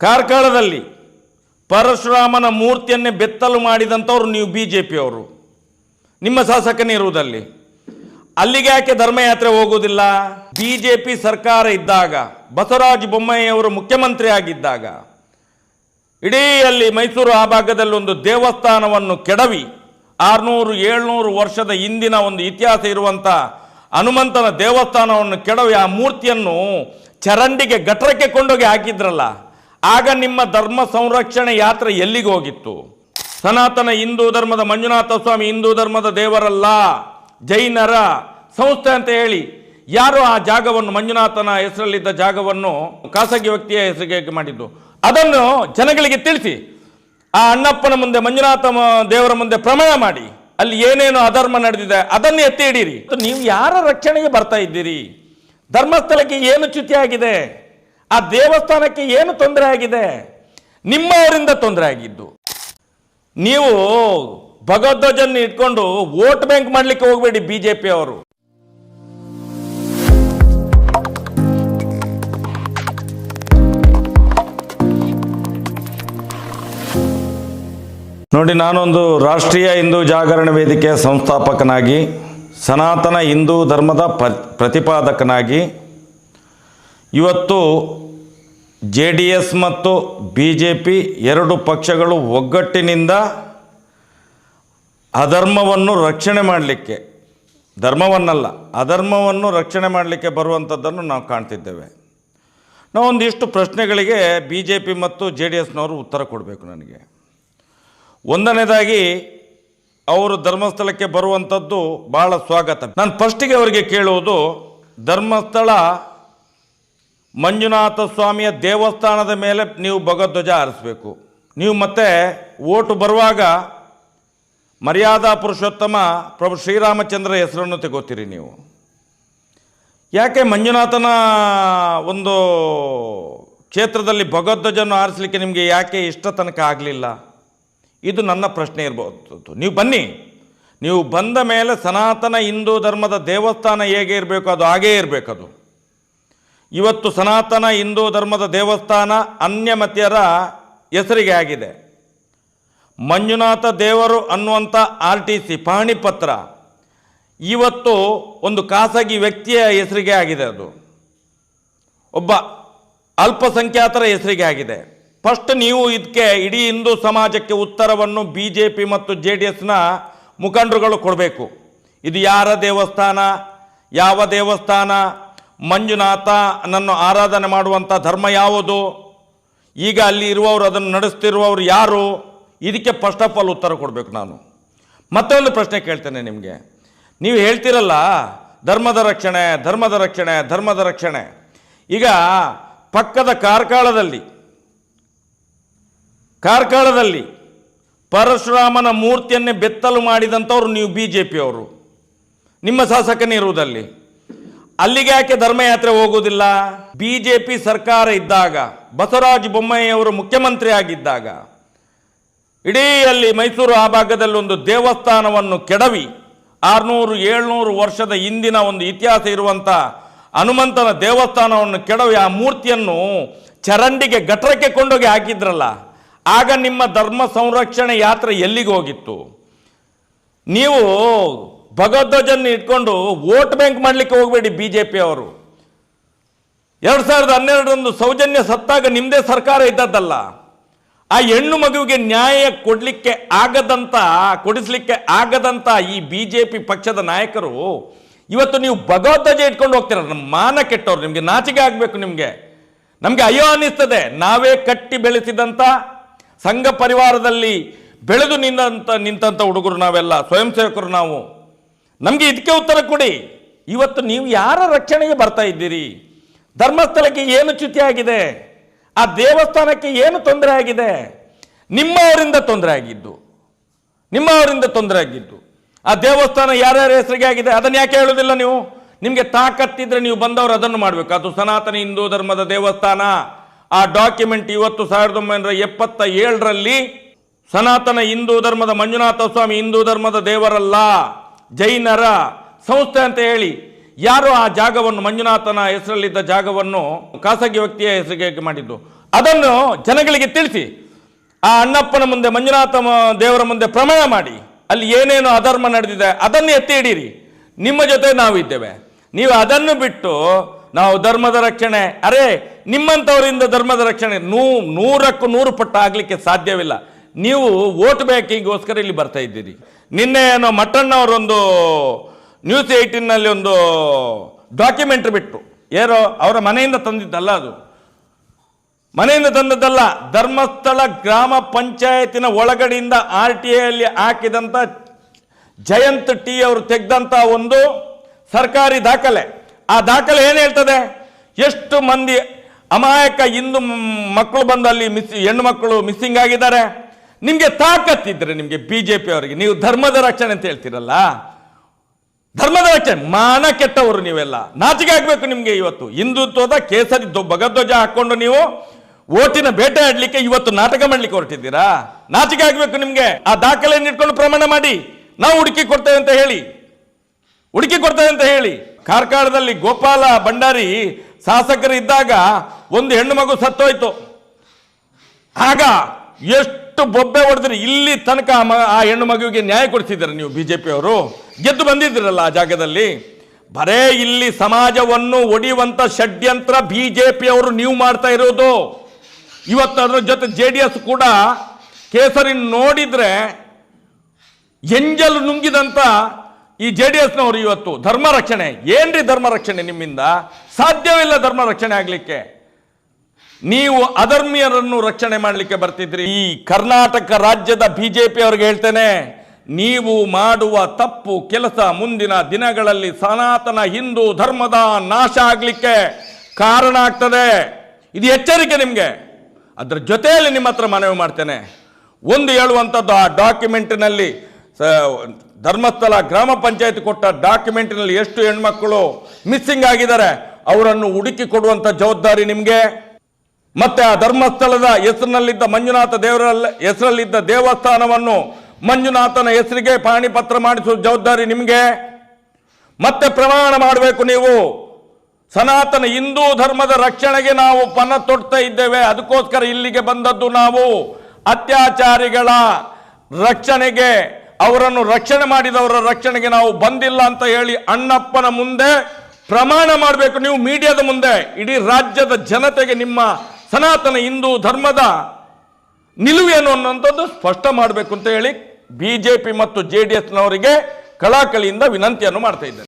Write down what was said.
ಕಾರ್ಕಳದಲ್ಲಿ ಪರಶುರಾಮನ ಮೂರ್ತಿಯನ್ನೇ ಬೆತ್ತಲು ಮಾಡಿದಂಥವ್ರು ನೀವು B J ಪಿಯವರು ನಿಮ್ಮ ಶಾಸಕನಿರುವುದಲ್ಲಿ ಅಲ್ಲಿಗೆ ಯಾಕೆ ಧರ್ಮಯಾತ್ರೆ ಹೋಗುವುದಿಲ್ಲ? ಬಿ ಜೆ ಪಿ ಸರ್ಕಾರ ಇದ್ದಾಗ, ಬಸವರಾಜ ಬೊಮ್ಮಾಯಿಯವರು ಮುಖ್ಯಮಂತ್ರಿ ಆಗಿದ್ದಾಗ, ಇಡೀ ಅಲ್ಲಿ ಮೈಸೂರು ಆ ಭಾಗದಲ್ಲಿ ಒಂದು ದೇವಸ್ಥಾನವನ್ನು ಕೆಡವಿ, ಆರುನೂರು, ಏಳ್ನೂರು ವರ್ಷದ ಹಿಂದಿನ ಒಂದು ಇತಿಹಾಸ ಇರುವಂಥ ಹನುಮಂತನ ದೇವಸ್ಥಾನವನ್ನು ಕೆಡವಿ, ಆ ಮೂರ್ತಿಯನ್ನು ಚರಂಡಿಗೆ ಗಟ್ರಕ್ಕೆ ಕೊಂಡೋಗಿ ಹಾಕಿದ್ರಲ್ಲ. ಆಗ ನಿಮ್ಮ ಧರ್ಮ ಸಂರಕ್ಷಣೆ ಯಾತ್ರೆ ಎಲ್ಲಿಗೆ ಹೋಗಿತ್ತು? ಸನಾತನ ಹಿಂದೂ ಧರ್ಮದ ಮಂಜುನಾಥ ಸ್ವಾಮಿ ಹಿಂದೂ ಧರ್ಮದ ದೇವರಲ್ಲ, ಜೈನರ ಸಂಸ್ಥೆ ಅಂತ ಹೇಳಿ ಯಾರು ಆ ಜಾಗವನ್ನು, ಮಂಜುನಾಥನ ಹೆಸರಲ್ಲಿದ್ದ ಜಾಗವನ್ನು ಖಾಸಗಿ ವ್ಯಕ್ತಿಯ ಹೆಸರಿಗೆ ಮಾಡಿದ್ದು. ಅದನ್ನು ಜನಗಳಿಗೆ ತಿಳಿಸಿ. ಆ ಅಣ್ಣಪ್ಪನ ಮುಂದೆ, ಮಂಜುನಾಥ ದೇವರ ಮುಂದೆ ಪ್ರಮಾಣ ಮಾಡಿ. ಅಲ್ಲಿ ಏನೇನು ಅಧರ್ಮ ನಡೆದಿದೆ, ಅದನ್ನು ಎತ್ತಿ ಹಿಡೀರಿ. ನೀವು ಯಾರ ರಕ್ಷಣೆಗೆ ಬರ್ತಾ ಇದ್ದೀರಿ? ಧರ್ಮಸ್ಥಳಕ್ಕೆ ಏನು ಚ್ಯುತಿ ಆಗಿದೆ? ಆ ದೇವಸ್ಥಾನಕ್ಕೆ ಏನು ತೊಂದರೆ ಆಗಿದೆ? ನಿಮ್ಮವರಿಂದ ತೊಂದರೆ ಆಗಿದ್ದು. ನೀವು ಭಗವಧ್ವಜನ್ನು ಇಟ್ಕೊಂಡು ವೋಟ್ ಬ್ಯಾಂಕ್ ಮಾಡ್ಲಿಕ್ಕೆ ಹೋಗಬೇಡಿ ಬಿಜೆಪಿ ಅವರು. ನೋಡಿ, ನಾನೊಂದು ರಾಷ್ಟ್ರೀಯ ಹಿಂದೂ ಜಾಗರಣ ವೇದಿಕೆಯ ಸಂಸ್ಥಾಪಕನಾಗಿ, ಸನಾತನ ಹಿಂದೂ ಧರ್ಮದ ಪ ಪ್ರತಿಪಾದಕನಾಗಿ ಇವತ್ತು ಜೆ ಡಿ ಎಸ್ ಮತ್ತು ಬಿ ಜೆ ಪಿ ಎರಡು ಪಕ್ಷಗಳು ಒಗ್ಗಟ್ಟಿನಿಂದ ಅಧರ್ಮವನ್ನು ರಕ್ಷಣೆ ಮಾಡಲಿಕ್ಕೆ, ಧರ್ಮವನ್ನಲ್ಲ, ಅಧರ್ಮವನ್ನು ರಕ್ಷಣೆ ಮಾಡಲಿಕ್ಕೆ ಬರುವಂಥದ್ದನ್ನು ನಾವು ಕಾಣ್ತಿದ್ದೇವೆ. ನಾವು ಒಂದಿಷ್ಟು ಪ್ರಶ್ನೆಗಳಿಗೆ ಬಿ ಜೆ ಪಿ ಮತ್ತು ಜೆ ಡಿ ಎಸ್ನವರು ಉತ್ತರ ಕೊಡಬೇಕು ನನಗೆ. ಒಂದನೇದಾಗಿ, ಅವರು ಧರ್ಮಸ್ಥಳಕ್ಕೆ ಬರುವಂಥದ್ದು ಭಾಳ ಸ್ವಾಗತ. ನಾನು ಫಸ್ಟಿಗೆ ಅವರಿಗೆ ಕೇಳುವುದು, ಧರ್ಮಸ್ಥಳ ಮಂಜುನಾಥ ಸ್ವಾಮಿಯ ದೇವಸ್ಥಾನದ ಮೇಲೆ ನೀವು ಭಗವಧ್ವಜ ಹಾರಿಸ್ಬೇಕು. ನೀವು ಮತ್ತೆ ಓಟು ಬರುವಾಗ ಮರ್ಯಾದಾ ಪುರುಷೋತ್ತಮ ಪ್ರಭು ಶ್ರೀರಾಮಚಂದ್ರ ಹೆಸರನ್ನು ತೆಗೋತೀರಿ ನೀವು. ಯಾಕೆ ಮಂಜುನಾಥನ ಒಂದು ಕ್ಷೇತ್ರದಲ್ಲಿ ಭಗವಧ್ವಜನ್ನು ಆರಿಸಲಿಕ್ಕೆ ನಿಮಗೆ ಯಾಕೆ ಇಷ್ಟ ತನಕ ಆಗಲಿಲ್ಲ? ಇದು ನನ್ನ ಪ್ರಶ್ನೆ ಇರ್ಬೋದು. ನೀವು ಬನ್ನಿ. ನೀವು ಬಂದ ಮೇಲೆ ಸನಾತನ ಹಿಂದೂ ಧರ್ಮದ ದೇವಸ್ಥಾನ ಹೇಗೆ ಇರಬೇಕು ಅದು ಹಾಗೇ ಇರಬೇಕದು. ಇವತ್ತು ಸನಾತನ ಹಿಂದೂ ಧರ್ಮದ ದೇವಸ್ಥಾನ ಅನ್ಯಮತ್ಯರ ಹೆಸರಿಗೆ ಆಗಿದೆ. ಮಂಜುನಾಥ ದೇವರು ಅನ್ನುವಂಥ ಆರ್ ಟಿ ಸಿ ಪಹಣಿಪತ್ರ ಇವತ್ತು ಒಂದು ಖಾಸಗಿ ವ್ಯಕ್ತಿಯ ಹೆಸರಿಗೆ ಆಗಿದೆ ಅದು. ಒಬ್ಬ ಅಲ್ಪಸಂಖ್ಯಾತರ ಹೆಸರಿಗೆ ಆಗಿದೆ. ಫಸ್ಟ್ ನೀವು ಇದಕ್ಕೆ ಇಡೀ ಹಿಂದೂ ಸಮಾಜಕ್ಕೆ ಉತ್ತರವನ್ನು ಬಿ ಜೆ ಪಿ ಮತ್ತು ಜೆ ಡಿ ಎಸ್ನ ಮುಖಂಡರುಗಳು ಕೊಡಬೇಕು. ಇದು ಯಾರ ದೇವಸ್ಥಾನ, ಯಾವ ದೇವಸ್ಥಾನ ಮಂಜುನಾಥ ನನ್ನ ಆರಾಧನೆ ಮಾಡುವಂಥ ಧರ್ಮ ಯಾವುದು? ಈಗ ಅಲ್ಲಿ ಇರುವವರು, ಅದನ್ನು ನಡೆಸ್ತಿರುವವರು ಯಾರು? ಇದಕ್ಕೆ ಫಸ್ಟ್ ಆಫ್ ಆಲ್ ಉತ್ತರ ಕೊಡಬೇಕು ನಾನು. ಮತ್ತೊಂದು ಪ್ರಶ್ನೆ ಕೇಳ್ತೇನೆ ನಿಮಗೆ. ನೀವು ಹೇಳ್ತಿರಲ್ಲ, ಧರ್ಮದ ರಕ್ಷಣೆ ಧರ್ಮದ ರಕ್ಷಣೆ ಧರ್ಮದ ರಕ್ಷಣೆ. ಈಗ ಪಕ್ಕದ ಕಾರ್ಕಾಳದಲ್ಲಿ ಕಾರ್ಕಾಳದಲ್ಲಿ ಪರಶುರಾಮನ ಮೂರ್ತಿಯನ್ನೇ ಬೆತ್ತಲು ಮಾಡಿದಂಥವ್ರು ನೀವು ಬಿ ಜೆ ಪಿಯವರು ನಿಮ್ಮ ಶಾಸಕನಿರುವುದಲ್ಲಿ ಅಲ್ಲಿಗೆ ಯಾಕೆ ಧರ್ಮಯಾತ್ರೆ ಹೋಗುವುದಿಲ್ಲ? ಬಿಜೆಪಿ ಸರ್ಕಾರ ಇದ್ದಾಗ, ಬಸವರಾಜ ಬೊಮ್ಮಾಯಿಯವರು ಮುಖ್ಯಮಂತ್ರಿ ಆಗಿದ್ದಾಗ ಇಡೀ ಅಲ್ಲಿ ಮೈಸೂರು ಆ ಭಾಗದಲ್ಲಿ ಒಂದು ದೇವಸ್ಥಾನವನ್ನು ಕೆಡವಿ, ಆರುನೂರು, ಏಳ್ನೂರು ವರ್ಷದ ಹಿಂದಿನ ಒಂದು ಇತಿಹಾಸ ಇರುವಂಥ ಹನುಮಂತನ ದೇವಸ್ಥಾನವನ್ನು ಕೆಡವಿ, ಆ ಮೂರ್ತಿಯನ್ನು ಚರಂಡಿಗೆ ಗಟ್ರಕ್ಕೆ ಕೊಂಡೋಗಿ ಹಾಕಿದ್ರಲ್ಲ, ಆಗ ನಿಮ್ಮ ಧರ್ಮ ಸಂರಕ್ಷಣೆ ಯಾತ್ರೆ ಎಲ್ಲಿಗೆ ಹೋಗಿತ್ತು? ನೀವು ಭಗವಧ್ವಜನ್ನು ಇಟ್ಕೊಂಡು ವೋಟ್ ಬ್ಯಾಂಕ್ ಮಾಡಲಿಕ್ಕೆ ಹೋಗಬೇಡಿ ಬಿ ಜೆ ಪಿ ಅವರು. ಎರಡು ಸಾವಿರದ ಹನ್ನೆರಡರಂದು ಸೌಜನ್ಯ ಸತ್ತಾಗ ನಿಮ್ಮದೇ ಸರ್ಕಾರ ಇದ್ದದ್ದಲ್ಲ. ಆ ಹೆಣ್ಣು ಮಗುವಿಗೆ ನ್ಯಾಯ ಕೊಡಲಿಕ್ಕೆ ಆಗದಂತ, ಕೊಡಿಸ್ಲಿಕ್ಕೆ ಆಗದಂತ ಈ ಬಿ ಜೆ ಪಿ ಪಕ್ಷದ ನಾಯಕರು, ಇವತ್ತು ನೀವು ಭಗವದ್ವಜ ಇಟ್ಕೊಂಡು ಹೋಗ್ತೀರ. ನಮ್ಮ ಮಾನ ಕೆಟ್ಟವ್ರು, ನಿಮಗೆ ನಾಚಿಕೆ ಆಗಬೇಕು ನಿಮಗೆ. ನಮಗೆ ಅಯ್ಯೋ ಅನ್ನಿಸ್ತದೆ. ನಾವೇ ಕಟ್ಟಿ ಬೆಳೆಸಿದಂಥ ಸಂಘ ಪರಿವಾರದಲ್ಲಿ ಬೆಳೆದು ನಿಂತ ನಿಂತಂಥ ಹುಡುಗರು ನಾವೆಲ್ಲ ಸ್ವಯಂ ಸೇವಕರು ನಾವು. ನಮಗೆ ಇದಕ್ಕೆ ಉತ್ತರ ಕೊಡಿ. ಇವತ್ತು ನೀವು ಯಾರ ರಕ್ಷಣೆಗೆ ಬರ್ತಾ ಇದ್ದೀರಿ? ಧರ್ಮಸ್ಥಳಕ್ಕೆ ಏನು ಚ್ಯುತಿ ಆಗಿದೆ? ಆ ದೇವಸ್ಥಾನಕ್ಕೆ ಏನು ತೊಂದರೆ ಆಗಿದೆ? ನಿಮ್ಮವರಿಂದ ತೊಂದರೆ ಆಗಿದ್ದು. ನಿಮ್ಮವರಿಂದ ತೊಂದರೆ ಆಗಿದ್ದು. ಆ ದೇವಸ್ಥಾನ ಯಾರ್ಯಾರ ಹೆಸರಿಗೆ ಆಗಿದೆ? ಅದನ್ನು ಯಾಕೆ ಹೇಳೋದಿಲ್ಲ ನೀವು? ನಿಮಗೆ ತಾಕತ್ತಿದ್ರೆ ನೀವು ಬಂದವರು ಅದನ್ನು ಮಾಡಬೇಕು. ಅದು ಸನಾತನ ಹಿಂದೂ ಧರ್ಮದ ದೇವಸ್ಥಾನ. ಆ ಡಾಕ್ಯುಮೆಂಟ್ ಇವತ್ತು ಸಾವಿರದ ಒಂಬೈನೂರ ಎಪ್ಪತ್ತ ಏಳರಲ್ಲಿ ಸನಾತನ ಹಿಂದೂ ಧರ್ಮದ ಮಂಜುನಾಥ ಸ್ವಾಮಿ ಹಿಂದೂ ಧರ್ಮದ ದೇವರಲ್ಲ. ಜೈನರ ಸಂಸ್ಥೆ ಅಂತ ಹೇಳಿ ಯಾರು ಆ ಜಾಗವನ್ನು ಮಂಜುನಾಥನ ಹೆಸರಲ್ಲಿದ್ದ ಜಾಗವನ್ನು ಖಾಸಗಿ ವ್ಯಕ್ತಿಯ ಹೆಸರಿಗೆ ಮಾಡಿದ್ದು? ಅದನ್ನು ಜನಗಳಿಗೆ ತಿಳಿಸಿ. ಆ ಅಣ್ಣಪ್ಪನ ಮುಂದೆ, ಮಂಜುನಾಥ ದೇವರ ಮುಂದೆ ಪ್ರಮಾಣ ಮಾಡಿ. ಅಲ್ಲಿ ಏನೇನು ಅಧರ್ಮ ನಡೆದಿದೆ, ಅದನ್ನು ಎತ್ತಿ ಹಿಡೀರಿ. ನಿಮ್ಮ ಜೊತೆ ನಾವಿದ್ದೇವೆ ನೀವು ಅದನ್ನು ಬಿಟ್ಟು ನಾವು ಧರ್ಮದ ರಕ್ಷಣೆ, ಅರೆ ನಿಮ್ಮಂಥವರಿಂದ ಧರ್ಮದ ರಕ್ಷಣೆ ನೂ ನೂರಕ್ಕೂ ನೂರು ಪಟ್ಟ ಆಗಲಿಕ್ಕೆ ಸಾಧ್ಯವಿಲ್ಲ. ನೀವು ವೋಟ್ ಬ್ಯಾಂಕಿಗೋಸ್ಕರ ಇಲ್ಲಿ ಬರ್ತಾ ಇದ್ದೀರಿ. ನಿನ್ನೆ ಏನೋ ಮಟ್ಟಣ್ಣವರೊಂದು ನ್ಯೂಸ್ ಏಯ್ಟೀನಲ್ಲಿ ಒಂದು ಡಾಕ್ಯುಮೆಂಟ್ರಿ ಬಿಟ್ಟರು ಏನೋ ಅವರ ಮನೆಯಿಂದ ತಂದಿದ್ದಲ್ಲ ಅದು. ಮನೆಯಿಂದ ತಂದದ್ದಲ್ಲ, ಧರ್ಮಸ್ಥಳ ಗ್ರಾಮ ಪಂಚಾಯತಿನ ಒಳಗಡೆಯಿಂದ ಆರ್ ಟಿ ಐಯಲ್ಲಿ ಹಾಕಿದಂಥ ಜಯಂತ್ ಟಿ ಅವರು ತೆಗೆದಂಥ ಒಂದು ಸರ್ಕಾರಿ ದಾಖಲೆ. ಆ ದಾಖಲೆ ಏನು ಹೇಳ್ತದೆ? ಎಷ್ಟು ಮಂದಿ ಅಮಾಯಕ ಹಿಂದೂ ಮಕ್ಕಳು ಬಂದು ಅಲ್ಲಿ ಮಿಸ್, ಹೆಣ್ಣು ಮಕ್ಕಳು ಮಿಸ್ಸಿಂಗ್ ಆಗಿದ್ದಾರೆ. ನಿಮಗೆ ತಾಕತ್ತಿದ್ರೆ ನಿಮಗೆ ಬಿ ಜೆ ಪಿ ಅವರಿಗೆ. ನೀವು ಧರ್ಮದ ರಕ್ಷಣೆ ಅಂತ ಹೇಳ್ತೀರಲ್ಲ? ಧರ್ಮದ ರಕ್ಷಣೆ. ಮಾನ ಕೆಟ್ಟವರು ನೀವೆಲ್ಲ. ನಾಚಿಕೆ ಆಗಬೇಕು ನಿಮಗೆ ಇವತ್ತು. ಹಿಂದುತ್ವದ ಕೇಸರಿ ಬಗಧ್ವಜ ಹಾಕೊಂಡು ನೀವು ಓಟಿನ ಬೇಟೆ ಆಡ್ಲಿಕ್ಕೆ ಇವತ್ತು ನಾಟಕ ಮಾಡ್ಲಿಕ್ಕೆ ಹೊರಟಿದ್ದೀರಾ? ನಾಚಿಕೆ ಆಗಬೇಕು ನಿಮಗೆ. ಆ ದಾಖಲೆಯನ್ನು ಇಟ್ಕೊಂಡು ಪ್ರಮಾಣ ಮಾಡಿ. ನಾವು ಹುಡುಕಿ ಕೊಡ್ತೇವೆ ಅಂತ ಹೇಳಿ. ಹುಡುಕಿ ಕೊಡ್ತೇವೆ ಅಂತ ಹೇಳಿ. ಕಾರ್ಕಳದಲ್ಲಿ ಗೋಪಾಲ ಭಂಡಾರಿ ಶಾಸಕರು ಇದ್ದಾಗ ಒಂದು ಹೆಣ್ಣು ಮಗು ಸತ್ತೋಯ್ತು. ಆಗ ಎಷ್ಟು ಬೊಬ್ಬೆ ಹೊಡೆದ್ರಿ ಇಲ್ಲಿ ತನಕ ಆ ಹೆಣ್ಣು ಮಗುವಿಗೆ ನ್ಯಾಯ ಕೊಡ್ತಿದ್ದಾರೆ ನೀವು ಬಿಜೆಪಿ ಅವರು. ಗೆದ್ದು ಬಂದಿದ್ದೀರಲ್ಲ ಆ ಜಾಗದಲ್ಲಿ. ಬರೇ ಇಲ್ಲಿ ಸಮಾಜವನ್ನು ಒಡೆಯುವಂಥ ಷಡ್ಯಂತ್ರ ಬಿಜೆಪಿ ಅವರು ನೀವು ಮಾಡ್ತಾ ಇರೋದು. ಇವತ್ತು ಅದರ ಜೊತೆ ಜೆ ಡಿ ಎಸ್ ಕೂಡ ಕೇಸರಿ ನೋಡಿದರೆ ಎಂಜಲು ನುಂಗಿದಂಥ ಈ ಜೆ ಡಿ ಎಸ್ನವರು ಇವತ್ತು. ಧರ್ಮ ರಕ್ಷಣೆ. ಏನ್ರಿ ಧರ್ಮ ರಕ್ಷಣೆ ನಿಮ್ಮಿಂದ? ಸಾಧ್ಯವಿಲ್ಲ ಧರ್ಮ ರಕ್ಷಣೆ ಆಗ್ಲಿಕ್ಕೆ. ನೀವು ಅಧರ್ಮಿಯರನ್ನು ರಕ್ಷಣೆ ಮಾಡಲಿಕ್ಕೆ ಬರ್ತಿದ್ರಿ. ಈ ಕರ್ನಾಟಕ ರಾಜ್ಯದ ಬಿಜೆಪಿ ಅವ್ರಿಗೆ ಹೇಳ್ತೇನೆ, ನೀವು ಮಾಡುವ ತಪ್ಪು ಕೆಲಸ ಮುಂದಿನ ದಿನಗಳಲ್ಲಿ ಸನಾತನ ಹಿಂದೂ ಧರ್ಮದ ನಾಶ ಆಗಲಿಕ್ಕೆ ಕಾರಣ ಆಗ್ತದೆ. ಇದು ಎಚ್ಚರಿಕೆ ನಿಮಗೆ. ಅದರ ಜೊತೆಯಲ್ಲಿ ನಿಮ್ಮ ಹತ್ರ ಮನವಿ ಮಾಡ್ತೇನೆ. ಒಂದು ಹೇಳುವಂಥದ್ದು, ಆ ಡಾಕ್ಯುಮೆಂಟಿನಲ್ಲಿ ಧರ್ಮಸ್ಥಳ ಗ್ರಾಮ ಪಂಚಾಯತ್ ಕೊಟ್ಟ ಡಾಕ್ಯುಮೆಂಟಿನಲ್ಲಿ ಎಷ್ಟು ಹೆಣ್ಮಕ್ಕಳು ಮಿಸ್ಸಿಂಗ್ ಆಗಿದ್ದಾರೆ, ಅವರನ್ನು ಹುಡುಕಿ ಕೊಡುವಂಥ ಜವಾಬ್ದಾರಿ ನಿಮಗೆ. ಮತ್ತೆ ಆ ಧರ್ಮಸ್ಥಳದ ಹೆಸರಿನಲ್ಲಿದ್ದ ಮಂಜುನಾಥ ದೇವರ ಹೆಸರಲ್ಲಿದ್ದ ದೇವಸ್ಥಾನವನ್ನು ಮಂಜುನಾಥನ ಹೆಸರಿಗೆ ಪಾಣಿಪತ್ರ ಮಾಡಿಸುವ ಜವಾಬ್ದಾರಿ ನಿಮಗೆ? ಮತ್ತೆ ಪ್ರಮಾಣ ಮಾಡಬೇಕು ನೀವು. ಸನಾತನ ಹಿಂದೂ ಧರ್ಮದ ರಕ್ಷಣೆಗೆ ನಾವು ಪಣ ತೊಡ್ತಾ ಇದ್ದೇವೆ. ಅದಕ್ಕೋಸ್ಕರ ಇಲ್ಲಿಗೆ ಬಂದದ್ದು ನಾವು ಅತ್ಯಾಚಾರಿಗಳ ರಕ್ಷಣೆಗೆ, ಅವರನ್ನು ರಕ್ಷಣೆ ಮಾಡಿದವರ ರಕ್ಷಣೆಗೆ ನಾವು ಬಂದಿಲ್ಲ ಅಂತ ಹೇಳಿ ಅಣ್ಣಪ್ಪನ ಮುಂದೆ ಪ್ರಮಾಣ ಮಾಡಬೇಕು. ನೀವು ಮೀಡಿಯಾದ ಮುಂದೆ, ಇಡೀ ರಾಜ್ಯದ ಜನತೆಗೆ ನಿಮ್ಮ ಸನಾತನ ಹಿಂದೂ ಧರ್ಮದ ನಿಲುವೇನು ಅನ್ನುವಂಥದ್ದು ಸ್ಪಷ್ಟ ಮಾಡಬೇಕು ಅಂತ ಹೇಳಿ ಬಿಜೆಪಿ ಮತ್ತು ಜೆ ಡಿ ಎಸ್ನವರಿಗೆ ಕಳಾಕಳಿಯಿಂದ ವಿನಂತಿಯನ್ನು ಮಾಡ್ತಾ ಇದ್ದೇನೆ.